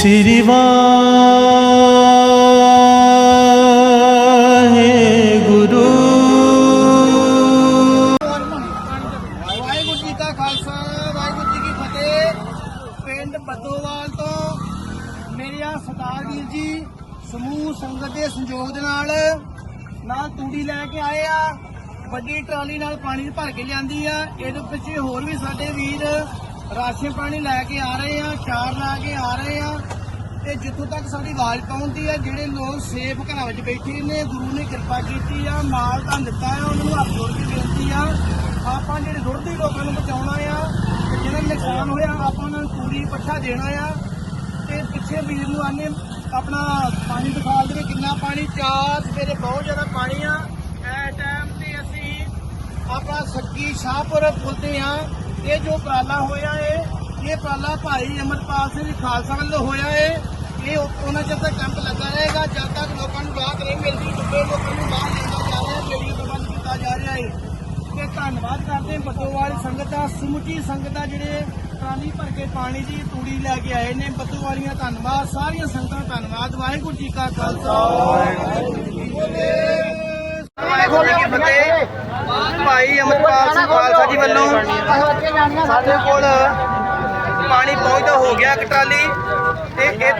ਸ੍ਰੀ ਵਾਹਿਗੁਰੂ ਵਾਹਿਗੁਰੂ ਜੀ ਕਾ ਖਾਲਸਾ, ਵਾਹਿਗੁਰੂ ਜੀ ਕੀ ਫਤਿਹ। ਪਿੰਡ ਬੱਦੋਵਾਲ ਤੋਂ ਮੇਰੇ ਆ ਸਰਦਾਰ ਵੀਰ ਜੀ, ਸਮੂਹ ਸੰਗਤ ਦੇ ਸੰਯੋਗ ਦੇ ਨਾਲ ਨਾਲ ਤੂੜੀ ਲੈ ਕੇ ਆਏ ਆ। ਵੱਡੀ ਟਰਾਲੀ ਨਾਲ ਪਾਣੀ ਭਰ ਕੇ ਲਿਆਂਦੀ ਆ। ਇਹਦੇ ਪਿੱਛੇ ਹੋਰ ਵੀ ਸਾਡੇ ਵੀਰ ਰਾਸ਼ਨ ਪਾਣੀ ਲੈ ਕੇ ਆ ਰਹੇ ਆ ਚਾਰ ਲਾ ਕੇ ਆ ਰਹੇ ਤੇ ਜਿੱਥੋਂ ਤੱਕ ਸਾਡੀ ਆਵਾਜ਼ ਪਹੁੰਚਦੀ ਆ ਜਿਹੜੇ ਲੋਕ ਸੇਫ ਘਰਾਂ ਵਿੱਚ ਬੈਠੇ ਨੇ, ਗੁਰੂ ਨੇ ਕਿਰਪਾ ਕੀਤੀ ਆ, ਮਾਲ ਤਾਂ ਦਿੱਤਾ ਆ ਉਹਨਾਂ ਨੂੰ ਹੱਥ ਜੋੜ ਕੇ ਬੇਨਤੀ ਆ, ਆਪਾਂ ਜਿਹੜੇ ਰੁੜਦੇ ਲੋਕਾਂ ਨੂੰ ਬਚਾਉਣਾ ਆ, ਤੇ ਜਿਹਨਾਂ ਨੂੰ ਨੁਕਸਾਨ ਹੋਇਆ, ਆਪਾਂ ਉਹਨਾਂ ਨੂੰ ਪੂਰੀ ਪੱਠਾ ਦੇਣਾ ਆ। ਤੇ ਪਿੱਛੇ ਵੀਰ ਨੂੰ ਆਨੇ, ਆਪਣਾ ਪਾਣੀ ਦਿਖਾ ਦੇਵੇ ਕਿੰਨਾ ਪਾਣੀ, ਚਾਰ ਸਵੇਰੇ ਬਹੁਤ ਜ਼ਿਆਦਾ ਪਾਣੀ ਆ। ਐ ਟਾਈਮ ਤੇ ਅਸੀਂ ਆਪਣਾ ਸੱਗੀ ਸ਼ਾਹਪੁਰ ਪੁੱਲ ਤੇ ਆ। ਇਹ ਜੋ ਉਪਰਾਲਾ ਹੋਇਆ ਏ, ਇਹ ਉਪਰਾਲਾ ਭਾਈ ਅਮਰਪਾਲ ਸਿੰਘ ਖਾਲਸਾ ਵੱਲੋਂ ਹੋਇਆ ਏ। ਇਹ ਉਹਨਾਂ ਚਿਰ ਤੱਕ ਕੈਂਪ ਲੱਗਾ ਰਹੇਗਾ ਜਦ ਤੱਕ ਲੋਕਾਂ ਨੂੰ ਰਾਹਤ ਨਹੀਂ ਮਿਲਦੀ ਡੁੱਬੇ ਲੋਕਾਂ ਨੂੰ ਬਾਹਰ ਲਿਆਂਦਾ ਜਾ ਰਿਹਾ ਬੇੜੀ ਪ੍ਰਬੰਧ ਕੀਤਾ ਜਾ ਰਿਹਾ ਏ ਤੇ ਧੰਨਵਾਦ ਕਰਦੇ ਹਾਂ ਬੱਦੋਵਾਲ ਸੰਗਤ ਦਾ ਸਮੁੱਚੀ ਸੰਗਤ ਦਾ ਜਿਹੜੇ ਟਰਾਲੀ ਭਰ ਕੇ ਪਾਣੀ ਦੀ ਤੂੜੀ ਲੈ ਕੇ ਆਏ ਨੇ ਬੱਦੋਵਾਲੀਆਂ ਧੰਨਵਾਦ ਸਾਰੀਆਂ ਸੰਗਤਾਂ ਧੰਨਵਾਦ ਵਾਹਿਗੁਰੂ ਜੀ ਕਾ ਖਾਲਸਾ ਵਾਹਿਗੁਰੂ ਜੀ ਕੀ ਫਤਿਹ ਵਾਹਿਗੁਰੂ ਜੀ ਭਾਈ ਅਮਰਪਾਲ ਸਿੰਘ ਖਾਲਸਾ ਜੀ ਵੱਲੋਂ ਸਾਡੇ ਕੋਲ ਪਾਣੀ ਪਹੁੰਚਦਾ ਹੋ ਗਿਆ ਇੱਕ ਟਰਾਲੀ ਤੇ ਇਸ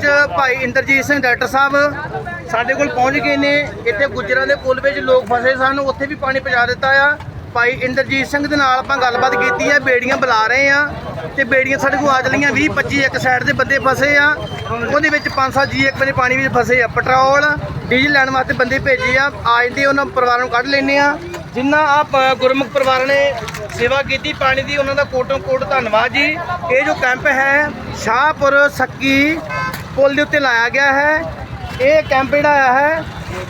ਤੋਂ ਭਾਈ ਇੰਦਰਜੀਤ ਸਿੰਘ ਡਾਕਟਰ ਸਾਹਿਬ ਸਾਡੇ ਕੋਲ ਪਹੁੰਚ ਗਏ ਨੇ। ਇੱਥੇ ਗੁੱਜਰਾਂ ਦੇ ਪੁਲ ਵਿੱਚ ਲੋਕ ਫਸੇ ਸਨ। ਉੱਥੇ ਵੀ ਪਾਣੀ ਪਹੁੰਚਾ ਦਿੱਤਾ ਆ। ਭਾਈ ਇੰਦਰਜੀਤ ਸਿੰਘ ਦੇ ਨਾਲ ਆਪਾਂ ਗੱਲਬਾਤ ਕੀਤੀ ਹੈ ਬੇੜੀਆਂ ਬੁਲਾ ਰਹੇ ਆ ਤੇ ਬੇੜੀਆਂ ਸਾਡੇ ਕੋਲ ਆ ਚਲੀਆਂ। 20 25 ਇੱਕ ਸਾਈਡ ਦੇ ਬੰਦੇ ਫਸੇ ਆ। ਉਹਦੇ ਵਿੱਚ 5-7 ਜੀ ਇੱਕ ਬੰਦੇ ਪਾਣੀ ਵਿੱਚ ਫਸੇ ਆ। ਪੈਟਰੋਲ, ਡੀਜ਼ਲ ਲੈਣ ਵਾਸਤੇ ਬੰਦੇ ਭੇਜੇ ਆ। ਆ ਜਾਂਦੇ ਉਹਨਾਂ ਪਰਿਵਾਰਾਂ ਨੂੰ ਕੱਢ ਲੈਨੇ ਆ। ਜਿੰਨਾ ਆ ਗੁਰਮੁਖ ਪਰਿਵਾਰਾਂ ਨੇ ਸੇਵਾ ਕੀਤੀ ਪਾਣੀ ਦੀ, ਉਹਨਾਂ ਦਾ ਕੋਟੋਂ ਕੋਟ ਧੰਨਵਾਦ ਜੀ। ਇਹ ਜੋ ਕੈਂਪ ਹੈ, ਸ਼ਾਹਪੁਰ, ਸੱਕੀ ਪੁਲ ਦੇ ਉੱਤੇ ਲਾਇਆ ਗਿਆ ਹੈ। ਇਹ ਕੈਂਪ ਜਿਹੜਾ ਆਇਆ ਹੈ,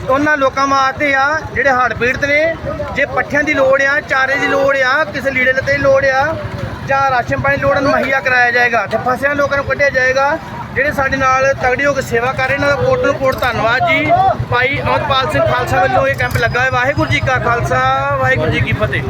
ਉਹਨਾਂ ਲੋਕਾਂ ਵਾਸਤੇ ਆ, ਜਿਹੜੇ ਹੜ੍ਹ ਪੀੜਤ ਨੇ, ਜੇ ਪੱਠਿਆਂ ਦੀ ਲੋੜ ਆ, ਚਾਰੇ ਦੀ ਲੋੜ ਆ, ਕਿਸੇ ਲੀੜੇ ਲੱਤੇ ਦੀ ਲੋੜ ਆ, ਜਾਂ ਰਾਸ਼ਨ ਪਾਣੀ ਦੀ ਲੋੜ ਨੂੰ ਮੁਹੱਈਆ ਕਰਾਇਆ ਜਾਏਗਾ। ਤੇ ਫਸਿਆਂ ਲੋਕਾਂ ਨੂੰ ਕੱਢਿਆ ਜਾਏਗਾ। ਜਿਹੜੇ ਸਾਡੇ ਨਾਲ ਤਗੜੀ ਹੋ ਕੇ ਸੇਵਾ ਕਰ ਰਹੇ ਇਹਨਾਂ ਦਾ ਕੋਟ ਨੂੰ ਕੋਟ ਧੰਨਵਾਦ ਜੀ। ਭਾਈ ਅਮਰਪਾਲ ਸਿੰਘ ਖਾਲਸਾ ਵੱਲੋਂ ਇਹ ਕੈਂਪ ਲੱਗਾ ਹੈ ਵਾਹਿਗੁਰੂ ਜੀ ਕਾ ਖਾਲਸਾ, ਵਾਹਿਗੁਰੂ ਜੀ ਕੀ ਫਤਿਹ।